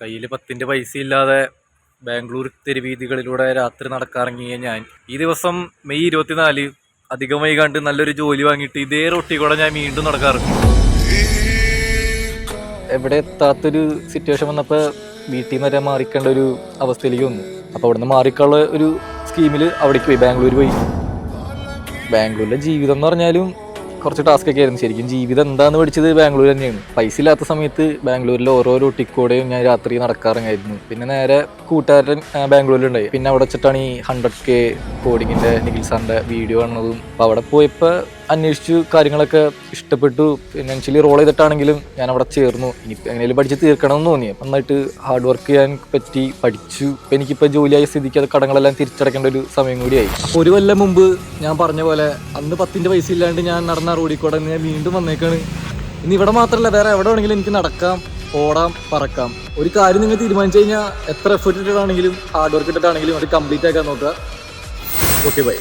കയ്യിൽ പത്തിന്റെ പൈസ ഇല്ലാതെ ബാംഗ്ലൂർ തെരുവീതികളിലൂടെ രാത്രി നടക്കാറങ്ങിയ ഞാൻ. ഈ ദിവസം മെയ് ഇരുപത്തിനാല് അധികമായി വൈകാണ്ട് നല്ലൊരു ജോലി വാങ്ങിയിട്ട് ഇതേ റൊട്ടി കൂടെ ഞാൻ വീണ്ടും നടക്കാറുണ്ട് എവിടെ എത്താത്തൊരു സിറ്റുവേഷൻ വന്നപ്പോൾ വീട്ടിൽ നിന്ന് വരെ മാറിക്കേണ്ട ഒരു അവസ്ഥയിലേക്ക് വന്നു. അപ്പോൾ അവിടുന്ന് മാറിക്കാനുള്ള ഒരു സ്കീമിൽ അവിടേക്ക് പോയി ബാംഗ്ലൂർ പോയി. ബാംഗ്ലൂരിലെ ജീവിതം എന്ന് പറഞ്ഞാലും കുറച്ച് ടാസ്ക് ഒക്കെ ആയിരുന്നു. ശരിക്കും ജീവിതം എന്താന്ന് പഠിച്ചത് ബാംഗ്ലൂർ തന്നെയാണ്. പൈസ ഇല്ലാത്ത സമയത്ത് ബാംഗ്ലൂരിലെ ഓരോരോ ടിക്കോടെയും ഞാൻ രാത്രി നടക്കാറുണ്ടായിരുന്നു പിന്നെ നേരെ കൂട്ടുകാരൻ ബാംഗ്ലൂരിലുണ്ടായി. പിന്നെ അവിടെ വെച്ചിട്ടാണ് ഈ ഹൺഡ്രഡ് കെ കോഡിങ്ങിന്റെ നിഖിൽ സാറിന്റെ വീഡിയോ കാണുന്നതും. അപ്പോൾ അവിടെ പോയപ്പോൾ അന്വേഷിച്ചു കാര്യങ്ങളൊക്കെ ഇഷ്ടപ്പെട്ടു. ഫിനാൻഷ്യലി റോൾ ചെയ്തിട്ടാണെങ്കിലും ഞാൻ അവിടെ ചേർന്നു. ഇനി എങ്ങനെയും പഠിച്ച് തീർക്കണം എന്ന് തോന്നി നന്നായിട്ട് ഹാർഡ് വർക്ക് ചെയ്യാൻ പറ്റി പഠിച്ചു. ഇപ്പം എനിക്കിപ്പോൾ ജോലിയായ സ്ഥിതിക്ക് അത് കടങ്ങളെല്ലാം തിരിച്ചടക്കേണ്ട ഒരു സമയം കൂടിയായി ഒരു കൊല്ലം മുമ്പ് ഞാൻ പറഞ്ഞ പോലെ അന്ന് പത്തിന്റെ പൈസ ഇല്ലാണ്ട് ഞാൻ നടന്ന റോഡിൽ കൂടെ ഞാൻ വീണ്ടും വന്നേക്കാണ്. ഇനി ഇവിടെ മാത്രമല്ല വേറെ എവിടെ വേണമെങ്കിലും എനിക്ക് നടക്കാം ഓടാം പറക്കാം. ഒരു കാര്യം നിങ്ങൾ തീരുമാനിച്ചു കഴിഞ്ഞാൽ എത്ര എഫേർട്ട് ഇട്ടിട്ടാണെങ്കിലും ഹാർഡ് വർക്ക് ഇട്ടിട്ടാണെങ്കിലും അത് കംപ്ലീറ്റ് ആക്കാൻ നോക്കുക. Okay bye